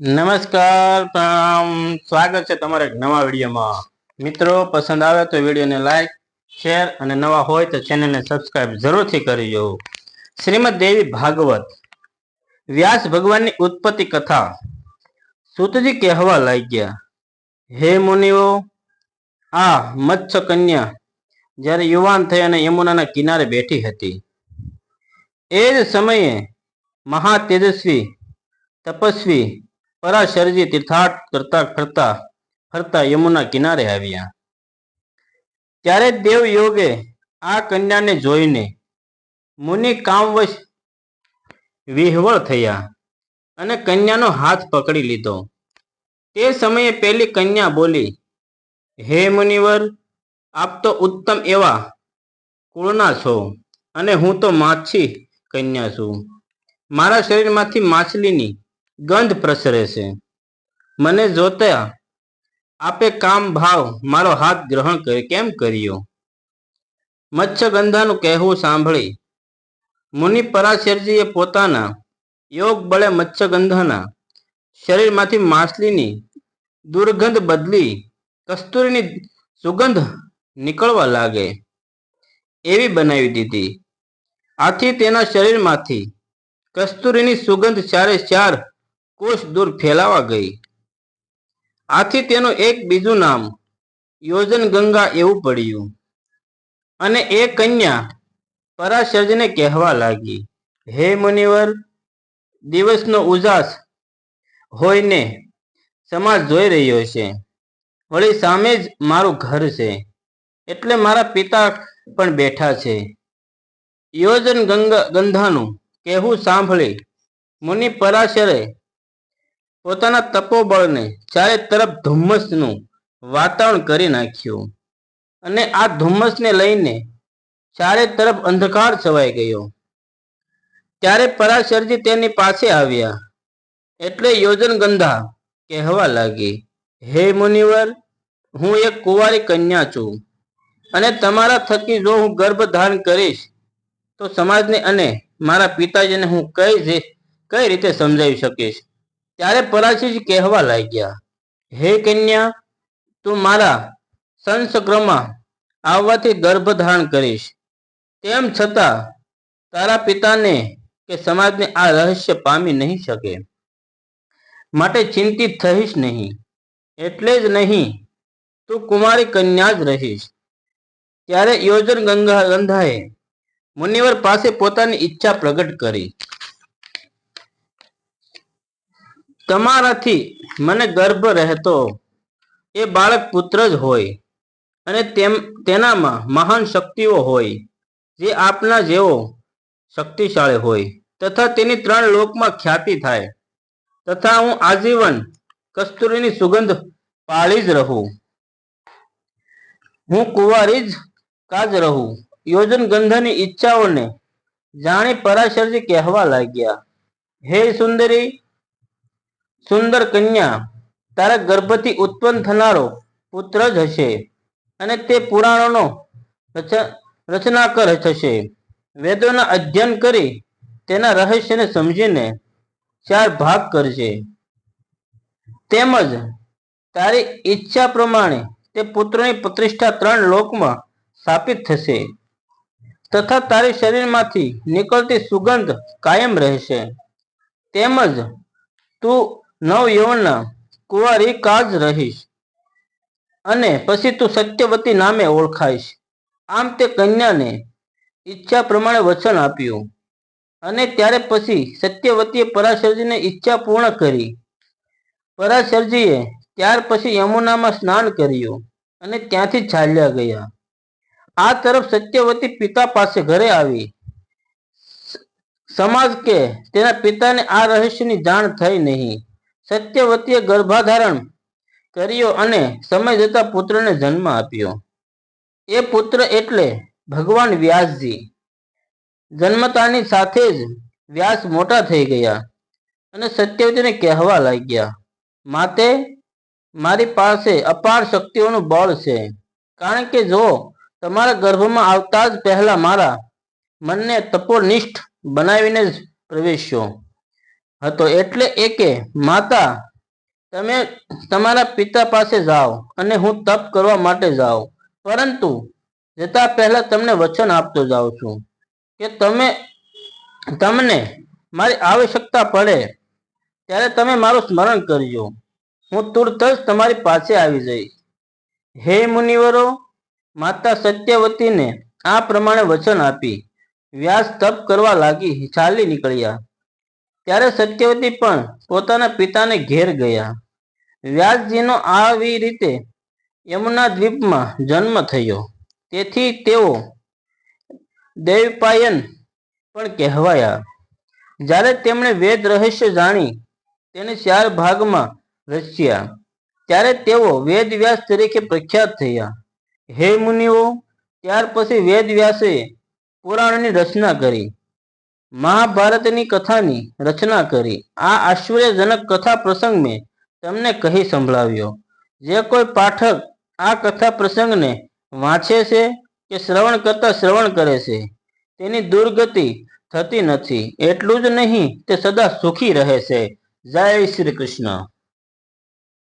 નમસ્કાર પ્રણામ સ્વાગત છે તમારા નવા વિડીયોમાં. મિત્રો, પસંદ આવે તો વિડીયોને લાઈક, શેર અને નવા હોય તો ચેનલને સબસ્ક્રાઇબ જરૂરથી કરજો. શ્રીમદ દેવી ભાગવત, વ્યાસ ભગવાનની ઉત્પત્તિ કથા. સુતજી કહેવા લાગ્યા, હે મુનિઓ, આ મત્સ્ય કન્યા જ્યારે યુવાન થઈ અને યમુનાના કિનારે બેઠી હતી. એ જ સમયે મહા તેજસ્વી તપસ્વી પરાશરજી તીર્થાટ કરતા કરતા ફરતા યમુના કિનારે આવ્યા. ત્યારે દેવ યોગે આ કન્યાને જોઈને મુનિ કામવશ વિહવળ થયા અને કન્યાનો હાથ પકડી લીધો. તે સમયે પેલી કન્યા બોલી, હે મુનિવર, આપ તો ઉત્તમ એવા કુળના છો અને હું તો માછી કન્યા છું. મારા શરીરમાંથી માછલીની ગંધ પ્રસરે છે. મને જોતા આપે કામ ભાવ મારો હાથ ગ્રહણ કરે, કેમ કર્યો? મત્સ્યગંધાનું કહેવું સાંભળી. મુનિ પરાશરજીએ પોતાના યોગ બળે મત્સ્યગંધાના શરીરમાંથી માછલીની દુર્ગંધ બદલી કસ્તુરીની સુગંધ નીકળવા લાગે એવી બનાવી દીધી. આથી તેના શરીરમાંથી કસ્તુરીની સુગંધ ચારે ચાર કોષ દૂર ફેલાવા ગઈ. આથી તેનું એક બીજું નામ યોજન ગંગા એવું પડ્યું. અને એ કન્યા પરાશરજને કહેવા લાગી, હે મુનિવર, દિવસનો ઉજાસ હોઈને સમાજ જોઈ રહ્યો છે. વળી સામે જ મારું ઘર છે. એટલે મારા પિતા પણ બેઠા છે. યોજન ગંગા ગંધાનું કહેવું સાંભળી મુનિ પરાશરે પોતાના તપોબળને ચારે તરફ ધુમ્મસનું વાતાવરણ કરી નાખ્યું. અને આ ધુમ્મસને લઈને ચારે તરફ અંધકાર છવાઈ ગયો. ત્યારે પરાશરજી તેની પાસે આવ્યા. એટલે યોજન ગંધા કહેવા લાગી, હે મુનિવર, હું એક કુંવારી કન્યા છું અને તમારા થકી જો હું ગર્ભ ધારણ કરીશ, તો સમાજને અને મારા પિતાજીને હું કઈ કઈ રીતે સમજાવી શકીશ? ત્યારે પરાશરજી કહેવા લાગ્યા, હે કન્યા, તું મારા સંસક્રમા આવવાથી ગર્ભ ધારણ કરીશ. તેમ છતાં તારા પિતાને કે સમાજને આ રહસ્ય પામી નહીં શકે. માટે ચિંતિત થઈશ નહીં. એટલે જ નહીં, તું કુમારી કન્યા જ રહીશ. ત્યારે યોજન ગંગા ગંધાએ મુનિવર પાસે પોતાની ઈચ્છા પ્રગટ કરી. તમારાથી મને ગર્ભ રહેતો એ બાળક પુત્ર જ હોય અને તેમ, તેનામાં મહાન શક્તિઓ હોય, જે આપના જેવો શક્તિશાળી હોય. તથા તેની ત્રણ લોકમાં ખ્યાતિ થાય. તથા હું આજીવન કસ્તુરીની સુગંધ પાળી જ રહું. હું કુંવારી જ કાજ રહું. યોજન ગંધની ઈચ્છાઓને જાણી પરાશરજી કહેવા લાગ્યા. હે સુંદરી સુંદર કન્યા, તારા ગર્ભથી ઉત્પન્ન થનારો પુત્ર જ હશે અને તે પુરાણોનો રચનાકર થશે. વેદોના અધ્યયન કરી તેના રહસ્યને સમજીને ચાર ભાગ કરશે તેમજ તારી ઈચ્છા પ્રમાણે તે પુત્રની પ્રતિષ્ઠા ત્રણ લોકમાં સ્થાપિત થશે તથા તારી શરીરમાંથી નીકળતી સુગંધ કાયમ રહેશે. તેમજ તું નવ યૌવનના કુંવારી કાજ રહીશ. અને પછી તું સત્યવતી નામે ઓળખાઈશ. આમ તે કન્યાને ઈચ્છા પ્રમાણે વચન આપ્યું. અને ત્યારે પછી સત્યવતીએ પરાશરજીને ઈચ્છા પૂર્ણ કરી. પરાશરજીએ ત્યાર પછી યમુનામાં સ્નાન કર્યું અને ત્યાંથી ચાલ્યા ગયા. આ તરફ સત્યવતી પિતા પાસે ઘરે આવી. સમાજ કે તેના પિતાને આ રહસ્યની જાણ થઈ નહીં. સત્યવતીએ ગર્ભાધારણ કર્યો અને સમય જતા પુત્રને જન્મ આપ્યો. એ પુત્ર એટલે ભગવાન વ્યાસજી. જન્મતાની સાથે જ વ્યાસ મોટા થઈ ગયા અને સત્યવતીને કહેવા લાગ્યા, માતે, મારી પાસે અપાર શક્તિઓનું બળ છે. કારણ કે જો તમારા ગર્ભમાં આવતા જ પહેલા મારા મનને તપોનિષ્ઠ બનાવીને જ પ્રવેશ્યો. હતો એટલે એકે, માતા, તમે તમારા પિતા પાસે જાઓ અને હું તપ કરવા માટે જાઉં. પરંતુ જતા પહેલા તમને વચન આપતો જાઉં છું કે તમે, તમને મારી આવશ્યકતા પડે ત્યારે તમે મારું સ્મરણ કરજો. હું તુરત જ તમારી પાસે આવી જઈશ. હે મુનિવરો, માતા સત્યવતીને આ પ્રમાણે વચન આપી. વ્યાસ તપ કરવા લાગી, ચાલી નીકળ્યા. ત્યારે સત્યવતી પણ પોતાના પિતાને ઘેર ગયા. વ્યાસજીનો આવી રીતે યમુના દ્વીપમાં જન્મ થયો. તેથી તેઓ દૈવપાયન પણ કહેવાયા. જ્યારે તેમણે વેદ રહસ્ય જાણી, તેને ચાર ભાગમાં રચ્યા. ત્યારે તેઓ વેદ વ્યાસ તરીકે પ્રખ્યાત થયા. હે મુનિઓ, ત્યાર પછી વેદ વ્યાસે પુરાણની રચના કરી. મહાભારતની કથાની રચના કરી. આ આશ્ચર્યજનક કથા પ્રસંગ મેં તમને કહી સંભળાવ્યો. જે કોઈ પાઠક આ કથા પ્રસંગને વાંચે છે કે શ્રવણ કરતા શ્રવણ કરે છે, તેની દુર્ગતિ થતી નથી. એટલું જ નહીં, તે સદા સુખી રહે છે. જય શ્રી કૃષ્ણ.